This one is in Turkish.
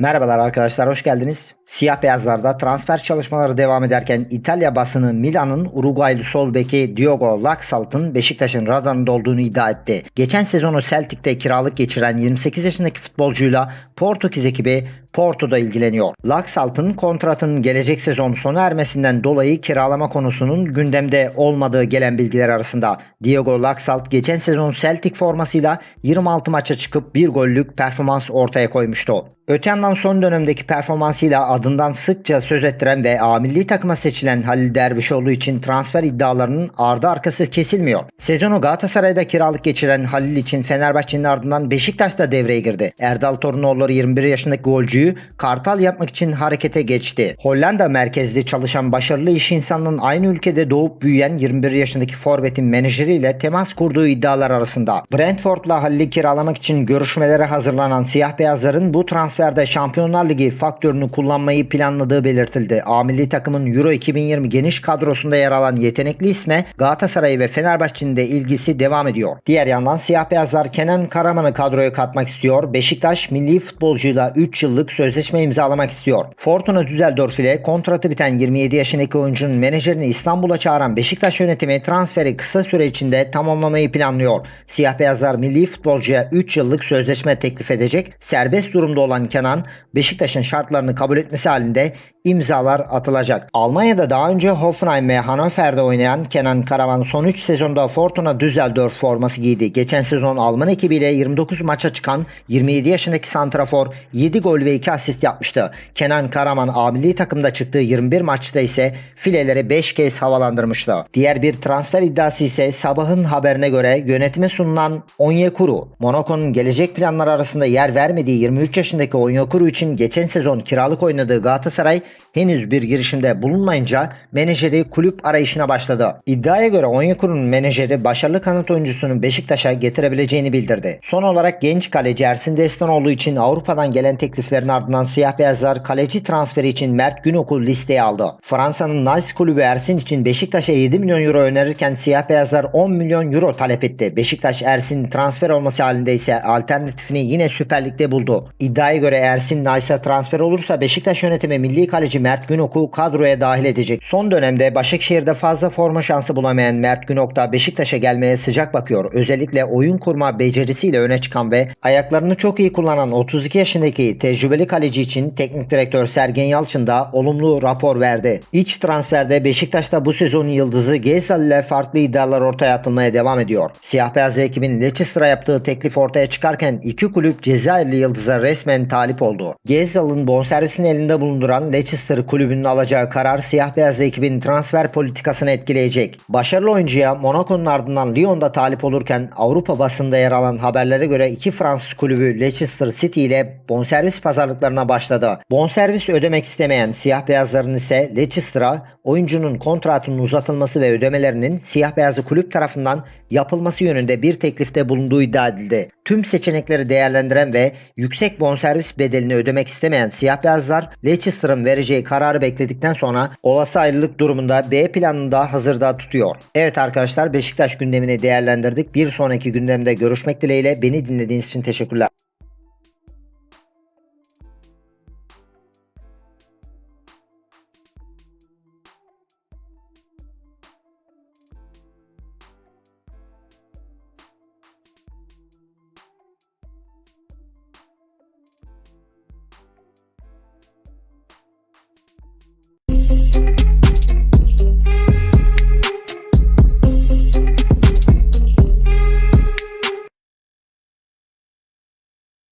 Merhabalar arkadaşlar hoş geldiniz. Siyah beyazlarda transfer çalışmaları devam ederken İtalya basını Milan'ın Uruguaylı sol beki Diogo Laxalt'ın Beşiktaş'ın radarında olduğunu iddia etti. Geçen sezonu Celtic'te kiralık geçiren 28 yaşındaki futbolcuyla Portekiz ekibi Porto'da ilgileniyor. Laxalt'ın kontratının gelecek sezon sona ermesinden dolayı kiralama konusunun gündemde olmadığı gelen bilgiler arasında. Diego Laxalt geçen sezon Celtic formasıyla 26 maça çıkıp bir gollük performans ortaya koymuştu. Öte yandan son dönemdeki performansıyla adından sıkça söz ettiren ve A milli takıma seçilen Halil Dervişoğlu için transfer iddialarının ardı arkası kesilmiyor. Sezonu Galatasaray'da kiralık geçiren Halil için Fenerbahçe'nin ardından Beşiktaş'ta devreye girdi. Erdal Torunoğulları 21 yaşındaki golcüyü Kartal yapmak için harekete geçti. Hollanda merkezli çalışan başarılı iş insanının aynı ülkede doğup büyüyen 21 yaşındaki forvetin menajeriyle temas kurduğu iddialar arasında. Brentford'la Halil'i kiralamak için görüşmelere hazırlanan siyah beyazların bu transferde Şampiyonlar Ligi faktörünü kullanmayı planladığı belirtildi. A takımın Euro 2020 geniş kadrosunda yer alan yetenekli isme Galatasaray ve Fenerbahçe'nin de ilgisi devam ediyor. Diğer yandan siyah beyazlar Kenan Karaman'ı kadroya katmak istiyor. Beşiktaş milli futbolcuyla 3 yıllık sözleşme imzalamak istiyor. Fortuna Düsseldorf ile kontratı biten 27 yaşındaki oyuncunun menajerini İstanbul'a çağıran Beşiktaş yönetimi transferi kısa süre içinde tamamlamayı planlıyor. Siyah beyazlar milli futbolcuya 3 yıllık sözleşme teklif edecek. Serbest durumda olan Kenan Beşiktaş'ın şartlarını kabul etmesi halinde imzalar atılacak. Almanya'da daha önce Hoffenheim ve Hannover'de oynayan Kenan Karaman son 3 sezonda Fortuna Düsseldorf forması giydi. Geçen sezon Alman ekibiyle 29 maça çıkan 27 yaşındaki santrafor 7 gol ve 2 asist yapmıştı. Kenan Karaman A takımda çıktığı 21 maçta ise fileleri 5 kez havalandırmıştı. Diğer bir transfer iddiası ise sabahın haberine göre yönetime sunulan Onyekuru. Monaco'nun gelecek planları arasında yer vermediği 23 yaşındaki Onyekuru için geçen sezon kiralık oynadığı Galatasaray henüz bir girişimde bulunmayınca menajeri kulüp arayışına başladı. İddiaya göre Onyekuru'nun menajeri başarılı kanat oyuncusunu Beşiktaş'a getirebileceğini bildirdi. Son olarak genç kaleci Ersin Destanoğlu için Avrupa'dan gelen tekliflerin ardından siyah beyazlar kaleci transferi için Mert Günok'u listeye aldı. Fransa'nın Nice kulübü Ersin için Beşiktaş'a 7 milyon euro önerirken siyah beyazlar 10 milyon euro talep etti. Beşiktaş Ersin transfer olması halinde ise alternatifini yine Süper Lig'de buldu. İddiaya göre Ersin Nice'a transfer olursa Beşiktaş yönetimi milli kaleci Mert Günok'u kadroya dahil edecek. Son dönemde Başakşehir'de fazla forma şansı bulamayan Mert Günok da Beşiktaş'a gelmeye sıcak bakıyor. Özellikle oyun kurma becerisiyle öne çıkan ve ayaklarını çok iyi kullanan 32 yaşındaki tecrübeli kaleci için teknik direktör Sergen Yalçın da olumlu rapor verdi. İç transferde Beşiktaş'ta bu sezonun yıldızı Geysel ile farklı iddialar ortaya atılmaya devam ediyor. Siyah beyaz ekibin Leicester'a yaptığı teklif ortaya çıkarken iki kulüp Cezayirli yıldıza resmen talip oldu. Geysel'in bonservisini elinde bulunduran Leicester kulübünün alacağı karar siyah beyaz ekibin transfer politikasını etkileyecek. Başarılı oyuncuya Monaco'nun ardından Lyon'da talip olurken Avrupa basında yer alan haberlere göre iki Fransız kulübü Leicester City ile bonservis pazarlıklarına başladı. Bonservis ödemek istemeyen siyah beyazların ise Leicester'a oyuncunun kontratının uzatılması ve ödemelerinin siyah beyazlı kulüp tarafından yapılması yönünde bir teklifte bulunduğu iddia edildi. Tüm seçenekleri değerlendiren ve yüksek bonservis bedelini ödemek istemeyen siyah beyazlar Leicester'ın vereceği kararı bekledikten sonra olası ayrılık durumunda B planını da hazırda tutuyor. Evet arkadaşlar Beşiktaş gündemini değerlendirdik. Bir sonraki gündemde görüşmek dileğiyle beni dinlediğiniz için teşekkürler.